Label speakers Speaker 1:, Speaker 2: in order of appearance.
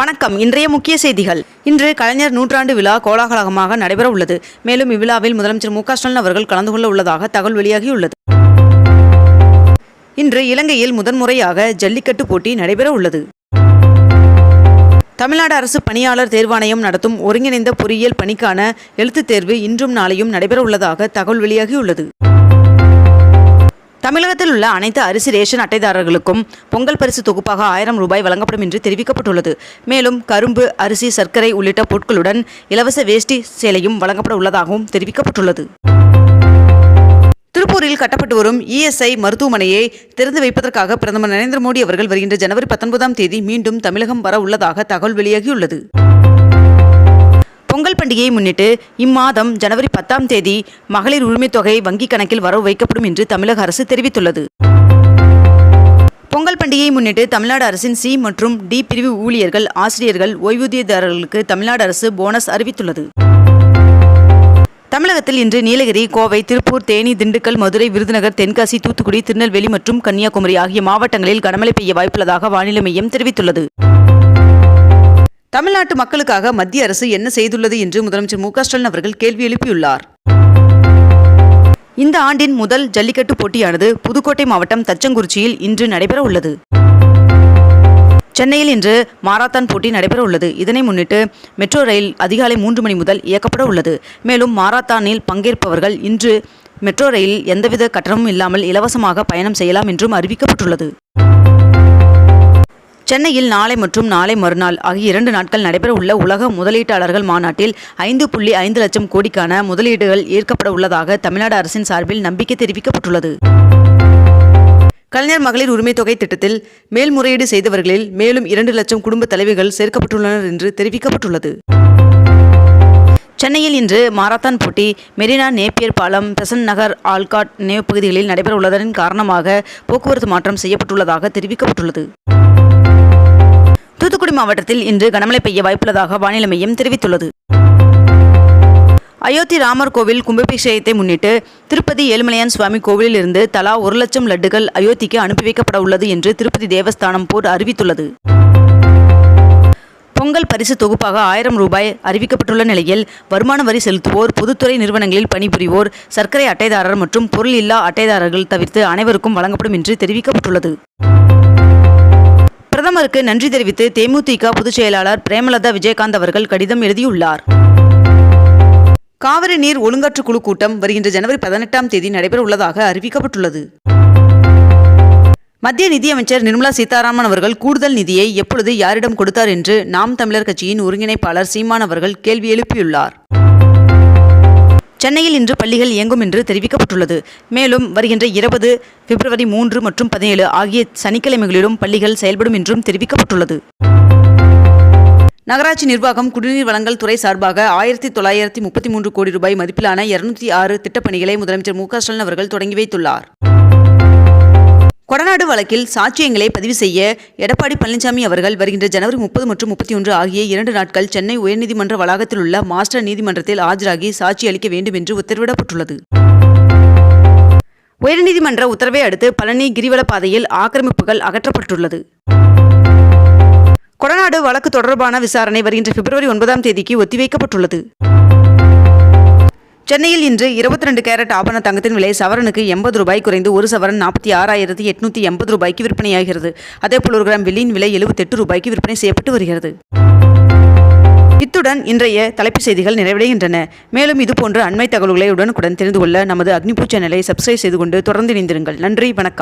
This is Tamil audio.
Speaker 1: வணக்கம். இன்றைய முக்கிய செய்திகள். இன்று கலைஞர் நூற்றாண்டு விழா கோலாகலமாக நடைபெற உள்ளது மேலும் இவ்விழாவில் முதலமைச்சர் மு க ஸ்டாலின் அவர்கள் கலந்து கொள்ள உள்ளதாக தகவல் வெளியாகியுள்ளது. இன்று இலங்கையில் முதன்முறையாக ஜல்லிக்கட்டு போட்டி நடைபெற உள்ளது தமிழ்நாடு அரசு பணியாளர் தேர்வாணையம் நடத்தும் ஒருங்கிணைந்த பொறியியல் பணிக்கான எழுத்துத் தேர்வு இன்றும் நாளையும் நடைபெற உள்ளதாக தகவல் வெளியாகியுள்ளது. தமிழகத்தில் உள்ள அனைத்து அரிசி ரேஷன் அட்டைதாரர்களுக்கும் பொங்கல் பரிசு தொகுப்பாக ஆயிரம் ரூபாய் வழங்கப்படும் என்று தெரிவிக்கப்பட்டுள்ளது. மேலும் கரும்பு அரிசி சர்க்கரை உள்ளிட்ட பொருட்களுடன் இலவச வேஷ்டி சேலையும் வழங்கப்பட உள்ளதாகவும் தெரிவிக்கப்பட்டுள்ளது. திருப்பூரில் கட்டப்பட்டு வரும் இஎஸ்ஐ மருத்துவமனையை திறந்து வைப்பதற்காக பிரதமர் நரேந்திர மோடி அவர்கள் வருகின்ற ஜனவரி பத்தொன்பதாம் தேதி மீண்டும் தமிழகம் வர உள்ளதாக தகவல் வெளியாகியுள்ளது. பொங்கல் பண்டிகையை முன்னிட்டு இம்மாதம் ஜனவரி பத்தாம் தேதி மகளிர் உரிமைத் தொகை வங்கிக் கணக்கில் வரவு வைக்கப்படும் என்று தமிழக அரசு தெரிவித்துள்ளது. பொங்கல் பண்டிகையை முன்னிட்டு தமிழ்நாடு அரசின் சி மற்றும் டி பிரிவு ஊழியர்கள் ஆசிரியர்கள் ஓய்வூதியதாரர்களுக்கு தமிழ்நாடு அரசு போனஸ் அறிவித்துள்ளது. தமிழகத்தில் இன்று நீலகிரி கோவை திருப்பூர் தேனி திண்டுக்கல் மதுரை விருதுநகர் தென்காசி தூத்துக்குடி திருநெல்வேலி மற்றும் கன்னியாகுமரி ஆகிய மாவட்டங்களில் கனமழை பெய்ய வாய்ப்புள்ளதாக வானிலை மையம் தெரிவித்துள்ளது. தமிழ்நாட்டு மக்களுக்காக மத்திய அரசு என்ன செய்துள்ளது என்று முதலமைச்சர் மு ஸ்டாலின் அவர்கள் கேள்வி எழுப்பியுள்ளார். இந்த ஆண்டின் முதல் ஜல்லிக்கட்டு போட்டியானது புதுக்கோட்டை மாவட்டம் தச்சங்குறிச்சியில் இன்று நடைபெற உள்ளது சென்னையில் இன்று மாரத்தான் போட்டி நடைபெற உள்ளது இதனை முன்னிட்டு மெட்ரோ ரயில் அதிகாலை மூன்று மணி முதல் இயக்கப்பட உள்ளது. மேலும் மாரத்தானில் பங்கேற்பவர்கள் இன்று மெட்ரோ ரயிலில் எந்தவித கட்டணமும் இல்லாமல் இலவசமாக பயணம் செய்யலாம் என்றும் அறிவிக்கப்பட்டுள்ளது. சென்னையில் நாளை மற்றும் நாளை மறுநாள் ஆகிய இரண்டு நாட்கள் நடைபெற உள்ள உலக முதலீட்டாளர்கள் மாநாட்டில் ஐந்து புள்ளி ஐந்து லட்சம் கோடிக்கான முதலீடுகள் ஈர்க்கப்பட உள்ளதாக தமிழ்நாடு அரசின் சார்பில் நம்பிக்கை தெரிவிக்கப்பட்டுள்ளது. கலைஞர் மகளிர் உரிமை தொகை திட்டத்தில் மேல்முறையீடு செய்தவர்களில் மேலும் இரண்டு லட்சம் குடும்ப தலைவிகள் சேர்க்கப்பட்டுள்ளனர் என்று தெரிவிக்கப்பட்டுள்ளது. சென்னையில் இன்று மாரத்தான் போட்டி மெரினா நேப்பியர் பாலம் பெசன் நகர் ஆல்காட் நினைவு பகுதிகளில் நடைபெற உள்ளதன் காரணமாக போக்குவரத்து மாற்றம் செய்யப்பட்டுள்ளதாக தெரிவிக்கப்பட்டுள்ளது. தூத்துக்குடி மாவட்டத்தில் இன்று கனமழை பெய்ய வாய்ப்புள்ளதாக வானிலை மையம் தெரிவித்துள்ளது. அயோத்தி ராமர் கோவில் கும்பாபிஷேகத்தை முன்னிட்டு திருப்பதி ஏழுமலையான் சுவாமி கோவிலில் இருந்து தலா ஒரு லட்சம் லட்டுகள் அயோத்திக்கு அனுப்பி வைக்கப்பட உள்ளது என்று திருப்பதி தேவஸ்தானம் போர்டு அறிவித்துள்ளது. பொங்கல் பரிசு தொகுப்பாக ஆயிரம் ரூபாய் அறிவிக்கப்பட்டுள்ள நிலையில் வருமான வரி செலுத்துவோர் பொதுத்துறை நிறுவனங்களில் பணிபுரிவோர் சர்க்கரை அட்டைதாரர் மற்றும் பொருள் இல்லா அட்டைதாரர்கள் தவிர்த்து அனைவருக்கும் வழங்கப்படும் என்று தெரிவிக்கப்பட்டுள்ளது. பிரதமருக்கு நன்றி தெரிவித்து தேமுதிக பொதுச் செயலாளர் பிரேமலதா விஜயகாந்த் அவர்கள் கடிதம் எழுதியுள்ளார். காவிரி நீர் ஒழுங்காற்று குழு கூட்டம் வருகின்ற ஜனவரி பதினெட்டாம் தேதி நடைபெற உள்ளதாக அறிவிக்கப்பட்டுள்ளது. மத்திய நிதியமைச்சர் நிர்மலா சீதாராமன் அவர்கள் கூடுதல் நிதியை எப்பொழுது யாரிடம் கொடுத்தார் என்று நாம் தமிழர் கட்சியின் ஒருங்கிணைப்பாளர் சீமான் அவர்கள் கேள்வி எழுப்பியுள்ளார். சென்னையில் இன்று பள்ளிகள் இயங்கும் என்று தெரிவிக்கப்பட்டுள்ளது. மேலும் வருகின்ற இருபது பிப்ரவரி மூன்று மற்றும் பதினேழு ஆகிய சனிக்கிழமைகளிலும் பள்ளிகள் செயல்படும் என்றும் தெரிவிக்கப்பட்டுள்ளது. நகராட்சி நிர்வாகம் குடிநீர் வழங்கல் துறை சார்பாக ஆயிரத்தி தொள்ளாயிரத்தி முப்பத்தி மூன்று கோடி ரூபாய் மதிப்பிலான இருநூத்தி ஆறு திட்டப்பணிகளை முதலமைச்சர் மு க ஸ்டாலின் அவர்கள் தொடங்கி வைத்துள்ளார். கொடநாடு வழக்கில் சாட்சியங்களை பதிவு செய்ய எடப்பாடி பழனிசாமி அவர்கள் வருகின்ற ஜனவரி முப்பது மற்றும் முப்பத்தி ஒன்று ஆகிய இரண்டு நாட்கள் சென்னை உயர்நீதிமன்ற வளாகத்தில் உள்ள மாஸ்டர் நீதிமன்றத்தில் ஆஜராகி சாட்சி அளிக்க வேண்டும் என்று உத்தரவிடப்பட்டுள்ளது. உயர்நீதிமன்ற உத்தரவை அடுத்து பழனி கிரிவல பாதையில் ஆக்கிரமிப்புகள் அகற்றப்பட்டுள்ளது. கொடநாடு வழக்கு தொடர்பான விசாரணை வருகின்ற பிப்ரவரி ஒன்பதாம் தேதிக்கு ஒத்திவைக்கப்பட்டுள்ளது. சென்னையில் இன்று இருபத்தி ரெண்டு கேரட் ஆபரண தங்கத்தின் விலை சவரனுக்கு எண்பது ரூபாய் குறைந்து ஒரு சவரன் நாற்பத்தி ஆறாயிரத்தி எட்நூத்தி எண்பது ரூபாய்க்கு விற்பனையாகிறது. அதேபோல் ஒரு கிராம் வெள்ளியின் விலை எழுபத்தெட்டு ரூபாய்க்கு விற்பனை செய்யப்பட்டு வருகிறது. இத்துடன் இன்றைய தலைப்புச் செய்திகள் நிறைவடைகின்றன. மேலும் இதுபோன்ற அண்மை தகவல்களை உடனுக்குடன் தெரிந்து கொள்ள நமது அக்னிபூ சேனலை சப்ஸ்கிரைப் செய்து கொண்டு தொடர்ந்து இணைந்திருங்கள். நன்றி வணக்கம்.